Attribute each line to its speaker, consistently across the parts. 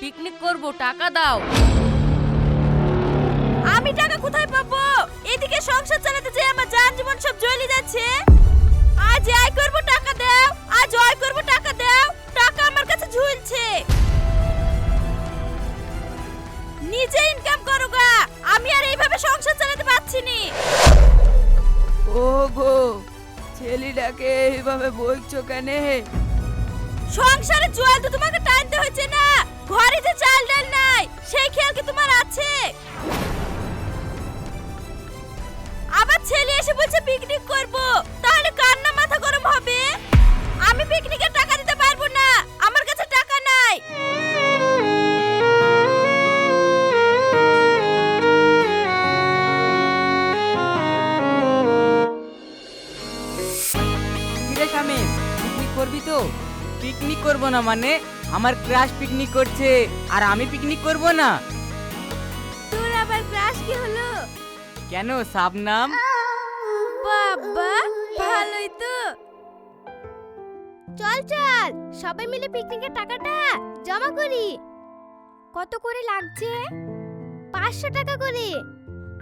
Speaker 1: Picnic করব টাকা দাও।
Speaker 2: আমি টাকা কোথায় পাবো? এদিকে সংসার চালাতে যে আমার জান জীবন সব জ্বলে যাচ্ছে। আজ আয় করব টাকা দাও। আজ আয় করব টাকা দাও। টাকা আমার কাছে ঝুলছে। নিজে ইনকাম করো গা। আমি আর এইভাবে সংসার চালাতে পারছি নি।
Speaker 3: ও গো ছেলেটাকে এইভাবে বইছো কেনে?
Speaker 2: সংসারে জল তো তোমাকে টানতে হচ্ছে না। ঘরে যে চাল ডাল নাই, সেই খেয়াল কি তোমার আছে? আবার ছেলে এসে বলছে পিকনিক করব, তাহলে কার না মাথা গরম হবে? আমি পিকনিকের টাকা দিতে পারব না, আমার কাছে টাকা নাই।
Speaker 3: পিকনিক করবি তো?
Speaker 4: পিকনিক করব না মানে? আমার ক্রাশ পিকনিক করছে আর আমি পিকনিক করব না।
Speaker 2: তোর আবার ক্রাশ কি হলো?
Speaker 4: কেন সাবনাম?
Speaker 2: বাবা ভালোই তো। চল চল সবাই মিলে পিকনিকের টাকাটা জমা করি। কত করে লাগছে? পাঁচশো টাকা করে।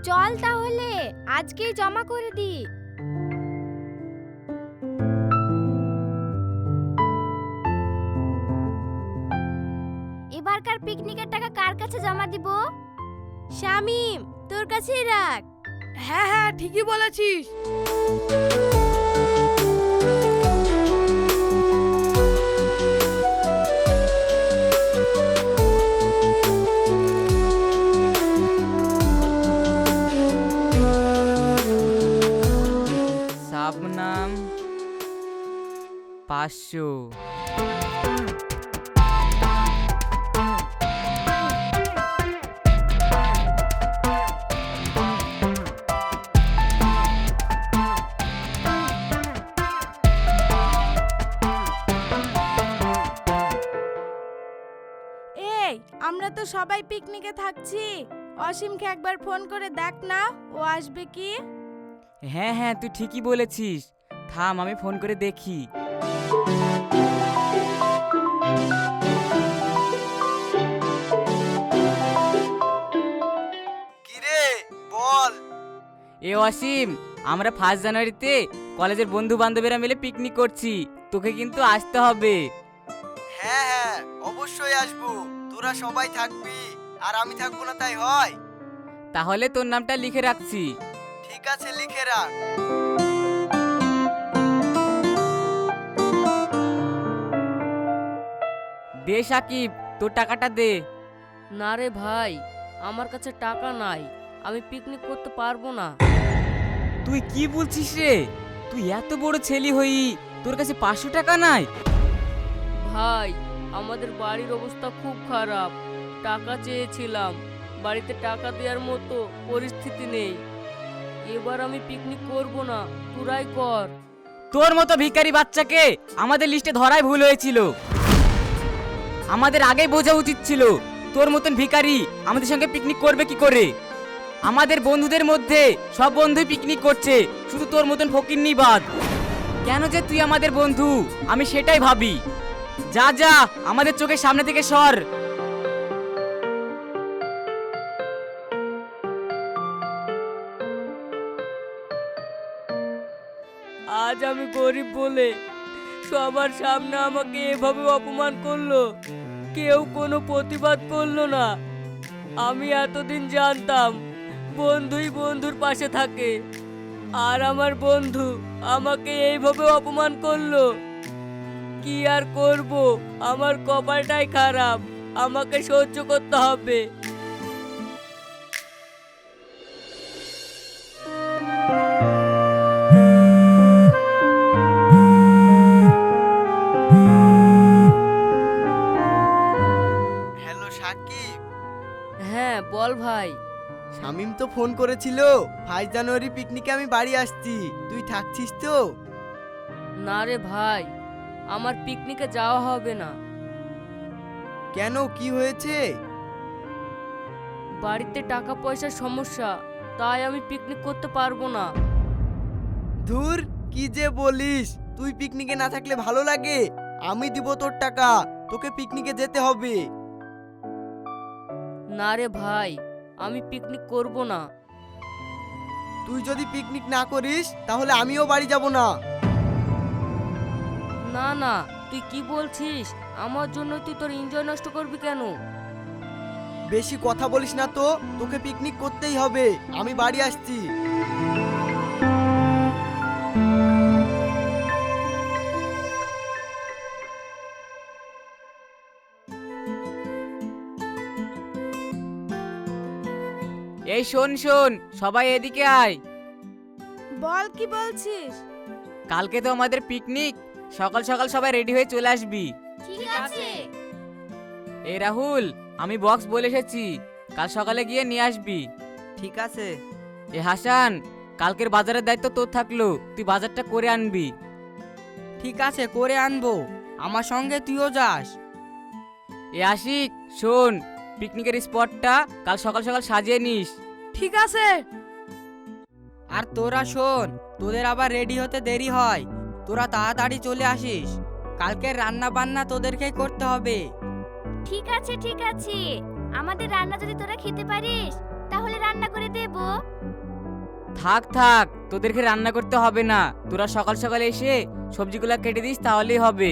Speaker 2: চল তাহলে আজকেই জমা করে দি এবারকার পিকনিকের টাকা কার কাছে জমা দিব? শামিম তোর কাছেই রাখ।
Speaker 3: হ্যাঁ হ্যাঁ ঠিকই বলেছিস।
Speaker 4: সাবনাম পাঁচশো।
Speaker 2: সবাই থাকছি? অসীমকে একবার ফোন করে দেখ না ও আসবে কি?
Speaker 4: হ্যাঁ হ্যাঁ তুই ঠিকই বলেছিস। থাম আমি ফোন করে দেখি।
Speaker 5: কিরে বল।
Speaker 4: এ অসীম আমরা ফার্স্ট জানুয়ারিতে কলেজের বন্ধু বান্ধবীরা মিলে পিকনিক করছি। তোকে কিন্তু আসতে হবে।
Speaker 5: হ্যাঁ হ্যাঁ অবশ্যই আসব। তোরা সবাই থাকবি। আর আমি থাকব না তাই হয়।
Speaker 4: তাহলে তোর নামটা লিখে রাখছি।
Speaker 5: ঠিক আছে লিখে রাখ।
Speaker 4: দে সাকিব তোর টাকাটা দে।
Speaker 1: না রে ভাই আমার কাছে টাকা নাই আমি পিকনিক করতে পারব না।
Speaker 4: তুই কি বলছিস রে? তুই এত বড় ছেলে হই তোর কাছে পাঁচশো টাকা নাই?
Speaker 1: ভাই আমাদের বাড়ির অবস্থা খুব খারাপ। টাকা চেয়েছিলাম। বাড়িতে টাকা দেওয়ার মতো পরিস্থিতি নেই। এবার আমি পিকনিক করব না, তোরাই কর।
Speaker 4: তোর মতো ভিখারি বাচ্চাকে আমাদের লিস্টে ধরাই ভুল হয়েছিল। আমাদের আগেই বোঝা উচিত ছিল, তোর মতন ভিখারি আমাদের সঙ্গে পিকনিক করবে কি করে? আমাদের বন্ধুদের মধ্যে সব বন্ধুই পিকনিক করছে, শুধু তোর মতন ফকিরনি বাদ কেন যে তুই আমাদের বন্ধু, আমি সেটাই ভাবি। যা যা, আমাদের চোখের সামনে থেকে সর।
Speaker 1: আজ আমি গরিব বলে সবার সামনে আমাকে এভাবে অপমান করল। কেউ কোনো প্রতিবাদ করল না। আমি এতদিন জানতাম বন্ধুই বন্ধুর পাশে থাকে। আর আমার বন্ধু আমাকে এইভাবে অপমান করল। কি আর করব? আমার কপালটাই খারাপ। আমাকে সহ্য করতে হবে। বল ভাই।
Speaker 5: শামিম তো ফোন করেছিল ফাইভ জানুয়ারি পিকনিকে আমি বাড়ি আসছি তুই থাকছিস তো?
Speaker 1: না রে ভাই আমার পিকনিকে যাওয়া হবে না।
Speaker 5: কেন কি হয়েছে?
Speaker 1: বাড়িতে টাকা পয়সার সমস্যা তাই আমি পিকনিক করতে পারব না।
Speaker 5: ধুর কি যে বলিস তুই পিকনিকে না থাকলে ভালো লাগে। আমি দিব তোর টাকা তোকে পিকনিকে যেতে হবে।
Speaker 1: না রে ভাই আমি পিকনিক করব না।
Speaker 5: তুই যদি পিকনিক না করিস তাহলে আমিও বাড়ি যাব না।
Speaker 1: না না তুই কি বলছিস? আমার জন্য তুই তোর এনজয় নষ্ট করবি কেন?
Speaker 5: বেশি কথা বলিস না তো তোকে পিকনিক করতেই হবে। আমি বাড়ি আসছি।
Speaker 4: এই শোন শোন সবাই এদিকে আয়।
Speaker 3: বল কি বলছিস?
Speaker 4: কালকে তো আমাদের পিকনিক সকাল সকাল সবাই রেডি হয়ে চলে আসবি।
Speaker 2: ঠিক আছে।
Speaker 4: এই রাহুল আমি বক্স বলে এসেছি। কাল সকালে গিয়ে নিয়ে আসবি।
Speaker 3: ঠিক আছে।
Speaker 4: এ হাসান কালকের বাজারের দায়িত্ব তোর থাকল। তুই বাজারটা করে আনবি।
Speaker 3: ঠিক আছে করে আনব। আমার সঙ্গে তুইও যাস।
Speaker 4: এ আশিক শোন পিকনিকের স্পটটা কাল সকাল সকাল সাজিয়ে নিস।
Speaker 3: ঠিক আছে। আর তোরা শোন তোদের আবার রেডি হতে দেরি হয়। তোরা তাড়াতাড়ি চলে আসিস। কালকের রান্না বান্না তোদেরকেই করতে হবে।
Speaker 2: ঠিক আছে ঠিক আছে। আমাদের রান্না যদি তোরা খেতে পারিস তাহলে রান্না করে দেব।
Speaker 4: থাক থাক তোদেরকে রান্না করতে হবে না। তোরা সকাল সকাল এসে সবজিগুলো কেটে দিস তাহলেই হবে।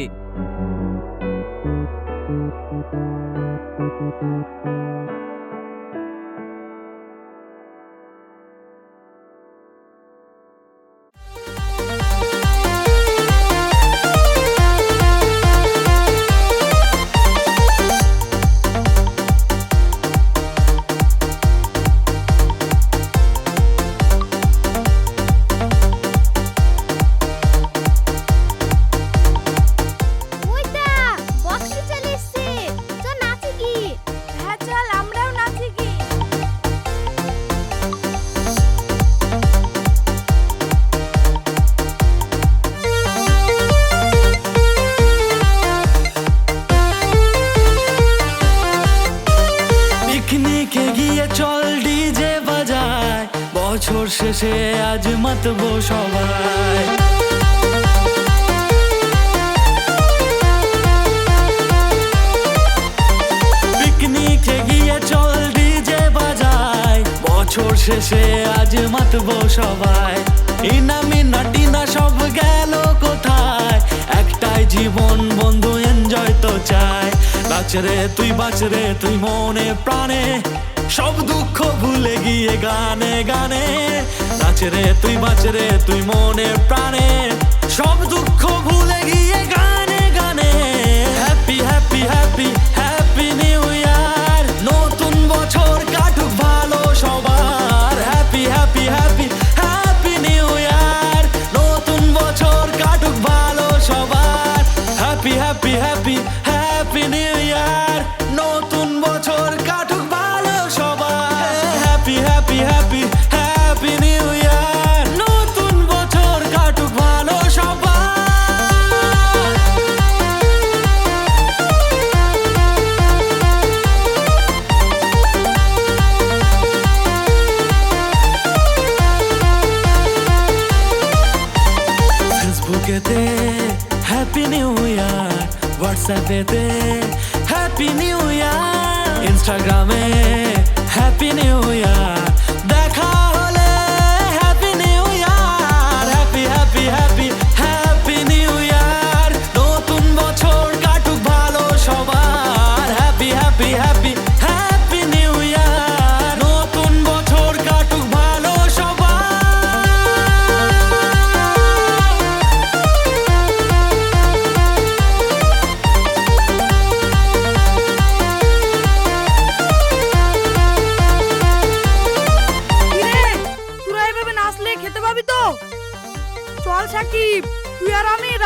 Speaker 6: মাতবো সবাই। পিকনিকে গিয়ে বাজায়। বছর শেষে আজ মাতবো সবাই। ইনামি নাটিনা সব গেল কোথায়? একটাই জীবন, বন্ধু এনজয় তো চায় বাঁচরে তুই বাঁচরে তুই মনে প্রাণে। সব দুঃখ ভুলে গিয়ে গানে গানে। নাচরে তুই বাঁচরে তুই মনে প্রাণে। সব দুঃখ ভুলে গিয়ে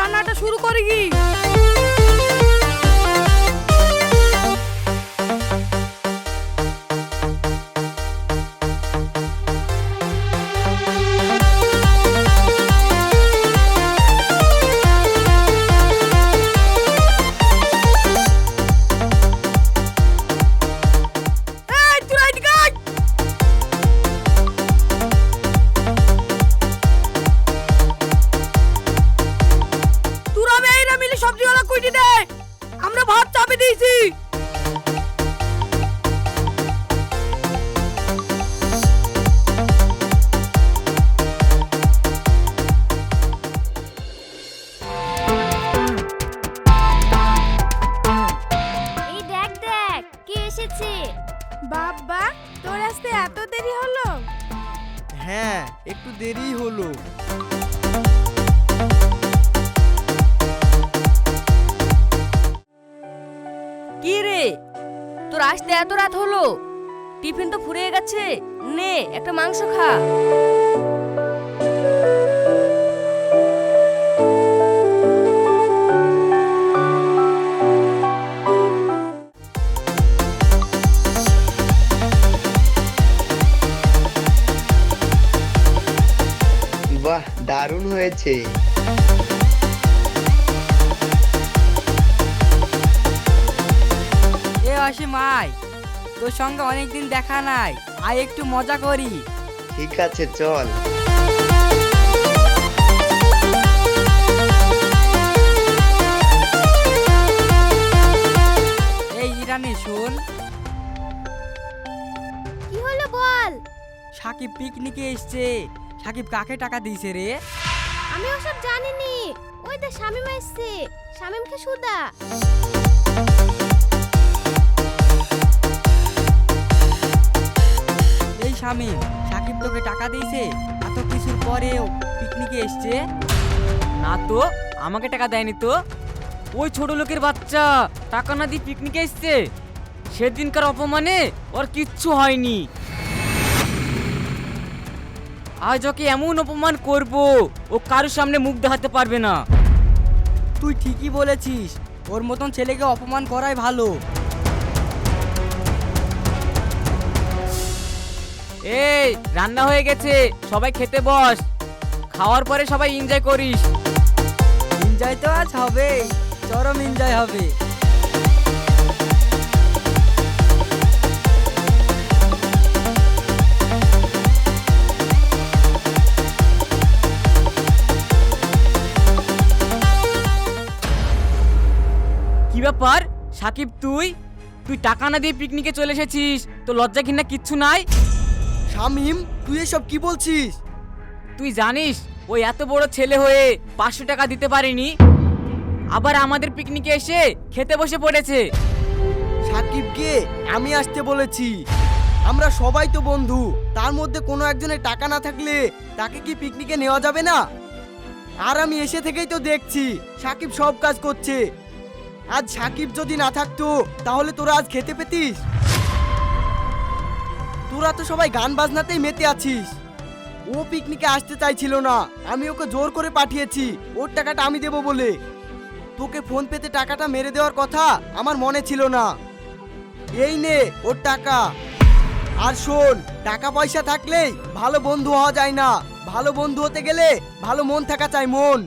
Speaker 3: রান্নাটা শুরু করি কি?
Speaker 7: এত
Speaker 1: রাত হলো? টিফিন তো ফুরিয়ে গেছে। নে একটা মাংস খা।
Speaker 5: বাহ দারুণ হয়েছে।
Speaker 3: এ অসীম আয়। তোর সঙ্গে অনেকদিন দেখা নাই। আয় একটু মজা করি।
Speaker 5: ঠিক আছে চল।
Speaker 3: এই ইরানি শোন।
Speaker 2: কি হলো বল?
Speaker 3: সাকিব পিকনিকে এসছে। সাকিব কাকে টাকা দিয়েছে রে?
Speaker 2: আমি ওসব জানিনি। ওই দা শামিম এসছে। শামিমকে সুদা
Speaker 3: স্বামী। সাকিব তোকে টাকা দিয়েছে, এত কিছুর পরেও পিকনিকে এসছে।
Speaker 4: না তো, আমাকে টাকা দেয়নি তো। ওই ছোট লোকের বাচ্চা, টাকা না দিয়ে পিকনিকে এসছে। সেদিনকার অপমানে ওর কিচ্ছু হয়নি। আজ ওকে এমন অপমান করব, ও কারোর সামনে মুখ দেখাতে পারবে না।
Speaker 3: তুই ঠিকই বলেছিস, ওর মতন ছেলেকে অপমান করাই ভালো।
Speaker 4: এই রান্না হয়ে গেছে। সবাই খেতে বস। খাওয়ার পরে সবাই এনজয় করিস।
Speaker 3: এনজয় তো আজ হবে চরম এনজয় হবে।
Speaker 4: কি ব্যাপার? সাকিব তুই? তুই টাকা না দিয়ে পিকনিকে চলে এসেছিস? তো লজ্জা ঘিন্না কিচ্ছু নাই?
Speaker 5: শামিম তুই এসব কি বলছিস?
Speaker 4: তুই জানিস ওই এত বড় ছেলে হয়ে পাঁচশো টাকা দিতে পারেনি? আবার আমাদের পিকনিকে এসে খেতে বসে পড়েছে।
Speaker 5: সাকিবকে আমি আসতে বলেছি। আমরা সবাই তো বন্ধু তার মধ্যে কোনো একজনের টাকা না থাকলে তাকে কি পিকনিকে নেওয়া যাবে না? আর আমি এসে থেকেই তো দেখছি সাকিব সব কাজ করছে। আজ সাকিব যদি না থাকতো তাহলে তোরা আজ খেতে পেতিস? তোরা তো সবাই গান বাজনাতেই মেতে আছিস। ও পিকনিকে আসতে চাইছিল না, আমি ওকে জোর করে পাঠিয়েছি, ওর টাকাটা আমি দেবো বলে। তোকে ফোন পেতে টাকাটা মেরে দেওয়ার কথা আমার মনে ছিল না। এই নে ওর টাকা। আর শোন, টাকা পয়সা থাকলেই ভালো বন্ধু হওয়া যায় না। ভালো বন্ধু হতে গেলে ভালো মন থাকা চাই মন।